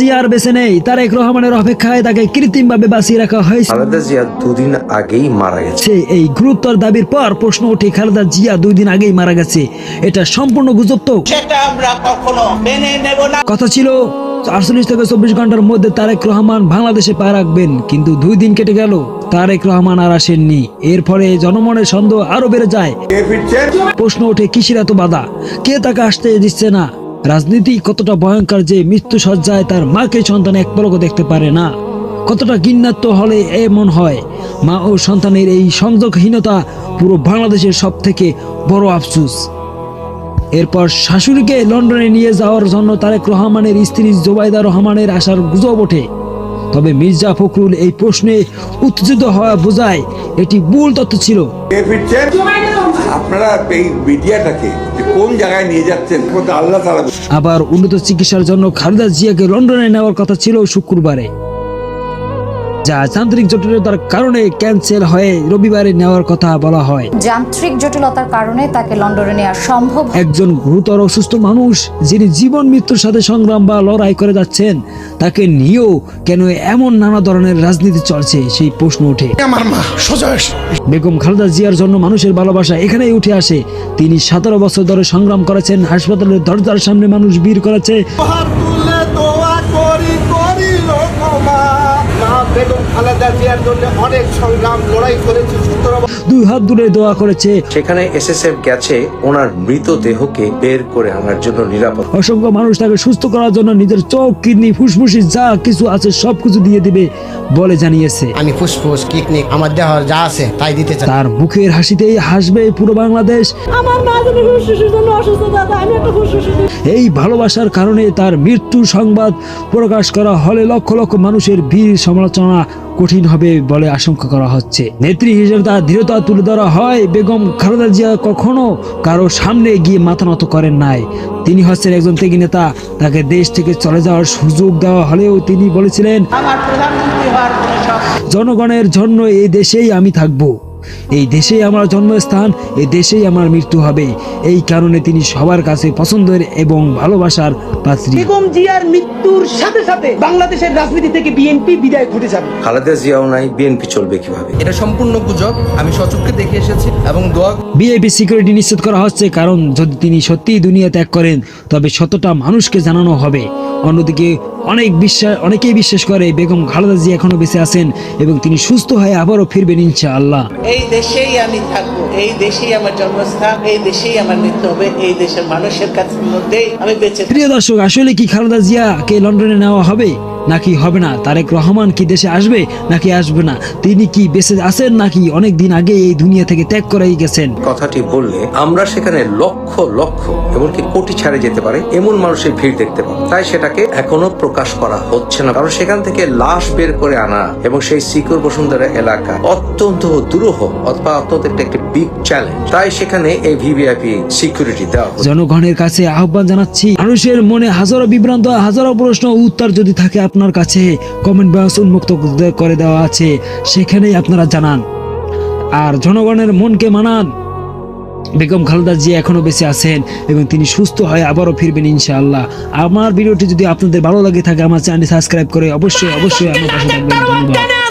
জিয়া আর বেঁচে নেই। তারেক রহমানের অপেক্ষায় তাকে কৃত্রিমভাবে বাঁচিয়ে রাখা হয়েছে। খালেদা জিয়া দুদিন আগেই মারা গেছে। এই গুরুত্বর দাবির পর প্রশ্ন ওঠে খালেদা জিয়া দুই দিন আগেই মারা গেছে। এটা সম্পূর্ণ গুজব তো? সেটা আমরা কখনো মেনে নেব না। কথা ছিল আটচল্লিশ থেকে চব্বিশ ঘণ্টার মধ্যে তারেক রহমান বাংলাদেশে পা রাখবেন কিন্তু দুই দিন কেটে গেল তারেক রহমান আর আসেননি। এর ফলে জনমনের সন্দেহ আরও বেড়ে যায়। প্রশ্ন ওঠে কিসের এত বাধা? কে তাকে আসতে দিচ্ছে না? রাজনীতি কতটা ভয়ঙ্কর যে মৃত্যু সজ্জায় তার মাকে সন্তান এক পলকও দেখতে পারে না। কতটা গিন্নাত্ম হলে এমন হয়? মা ও সন্তানের এই সংযোগহীনতা পুরো বাংলাদেশের সব থেকে বড় আফসুস। এরপর শাশুড়িকে লন্ডনে নিয়ে যাওয়ার জন্য তারেক রহমানের স্ত্রী জোবাইদা রহমানের আসার গুজব ওঠে। তবে মির্জা ফখরুল এই প্রশ্নে উত্তেজিত হওয়া বোঝায় এটি ভুল তথ্য ছিল। আপনারা এই মিডিয়াটাকে কোন জায়গায় নিয়ে যাচ্ছেন আল্লাহ আবার উন্নত চিকিৎসার জন্য খালেদা জিয়াকে লন্ডনে নেওয়ার কথা ছিল শুক্রবারে। যা যান্ত্রিক জটিলতার কারণে ক্যান্সেল হয়ে রবিবারে নেওয়ার কথা বলা হয়। যান্ত্রিক জটিলতার কারণে তাকে লন্ডনে নেওয়া সম্ভব একজন গুরুতর অসুস্থ মানুষ যিনি জীবন মৃত্যুর সাথে সংগ্রাম বা লড়াই করে যাচ্ছেন তাকে নিয়েও কেন এমন নানা ধরনের রাজনীতি চলছে সেই প্রশ্ন ওঠে। আমার মা সোজা বেগম খালেদা জিয়ার জন্য মানুষের ভালোবাসা এখানেই উঠে আসে। তিনি সতেরো বছর ধরে সংগ্রাম করেছেন হাসপাতালের দরজার সামনে মানুষ ভিড় করেছে। বেগম খালেদা জিয়ার জন্য অনেক সংগ্রাম লড়াই করেছে সতেরো দুই হাত দূরে দোয়া করেছে। সেখানে এসএসএফ গেছে ওনার মৃতদেহকে বের করে আনার জন্য নিরাপদ। অসংখ্য মানুষ তাকে সুস্থ করার জন্য নিজের চোখ কিডনি ফুসফুসি যা কিছু আছে সবকিছু দিয়ে দিবে বলে জানিয়েছে। আমি ফুসফুস কিডনি আমার দেহ যা আছে তাই দিতে চাই। তার মুখের হাসিতেই হাসবে পুরো বাংলাদেশ। আমার মা যদি ফুসফুসের জন্য অসুস্থ দাদা আমি একটা ফুসফুসের এই ভালোবাসার কারণে তার মৃত্যু সংবাদ প্রকাশ করা হলে লক্ষ লক্ষ মানুষের ভিড় সমালোচনা কঠিন হবে বলে আশঙ্কা করা হচ্ছে। নেত্রী হিসেবে তার দৃঢ়তা তুলে ধরা হয়। বেগম খালেদা জিয়া কখনো কারও সামনে গিয়ে মাথা নত করেন নাই। তিনি হচ্ছেন একজন ত্যাগী নেতা। তাকে দেশ থেকে চলে যাওয়ার সুযোগ দেওয়া হলেও তিনি বলেছিলেন জনগণের জন্য এই দেশেই আমি থাকব। এই দেশেই আমার জন্মস্থান এই দেশেই আমার মৃত্যু হবে। এই কারণে তিনি সবার কাছে পছন্দের এবং ভালোবাসার পাত্রী। বেগম জিয়ার মৃত্যুর সাথে সাথে বাংলাদেশের রাজনীতি থেকে বিএনপি বিদায় ঘটে যাবে। খালেদা জিয়াও নাই বিএনপি চলবে কীভাবে? এটা সম্পূর্ণ গুজব আমি সচক্ষে দেখে এসেছি এবং দোয়া বিএপি সিকিউরিটি নিশ্চিত করা হচ্ছে কারণ যদি তিনি সত্যিই দুনিয়া ত্যাগ করেন তবে শতটা মানুষকে জানানো হবে। অন্যদিকে অনেক বিশ্বাস অনেকেই বিশ্বাস করে বেগম খালেদা জিয়া এখনও বেঁচে আছেন এবং তিনি সুস্থ হয়ে আবারও ফিরবেন ইনশা আল্লাহ এই দেশেই আমি থাকব এই দেশেই আমার জন্মস্থান এই দেশেই আমার মৃত্যু হবে এই দেশের মানুষের কাছে মধ্যেই আমি বেঁচে প্রিয় দর্শক আসলে কি খালেদা জিয়াকে লন্ডনে নেওয়া হবে? নাকি হবে না? তারেক রহমান কি দেশে আসবে নাকি আসবে না? তিনি কি বেঁচে আছেন নাকি অনেক দিন আগে এই দুনিয়া থেকে ত্যাগ করেই গেছেন? কথাটি বললে আমরা সেখানে লক্ষ লক্ষ এমনকি কোটি ছাড়ে যেতে পারে এমন মানুষের ভিড় দেখতে পাবো। তাই সেটাকে এখনও প্রকাশ করা হচ্ছে না কারণ সেখান থেকে লাশ বের করে আনা এবং সেই সিকিউর বসুন্ধরা এলাকা অত্যন্ত দুরূহ অথবা অত্যন্ত একটা একটি বিগ চ্যালেঞ্জ তাই সেখানে এই ভিভিআইপি সিকিউরিটি দেওয়া জনগণের কাছে আহ্বান জানাচ্ছি মানুষের মনে হাজারো বিভ্রান্ত হাজারো প্রশ্ন উত্তর যদি থাকে আপনার কাছে কমেন্ট বক্স উন্মুক্ত করে দেওয়া আছে, সেখানেই আপনারা জানান। আর জনগণের মনকে মানান। বেগম খালেদা জিয়া এখনও বেশি আছেন এবং তিনি সুস্থ হয়ে আবারও ফিরবেন ইনশাআল্লাহ। আমার ভিডিওটি যদি আপনাদের ভালো লাগে থাকে, আমার চ্যানেলটি সাবস্ক্রাইব করে অবশ্যই অবশ্যই আমার পাশে থাকবেন। ধন্যবাদ।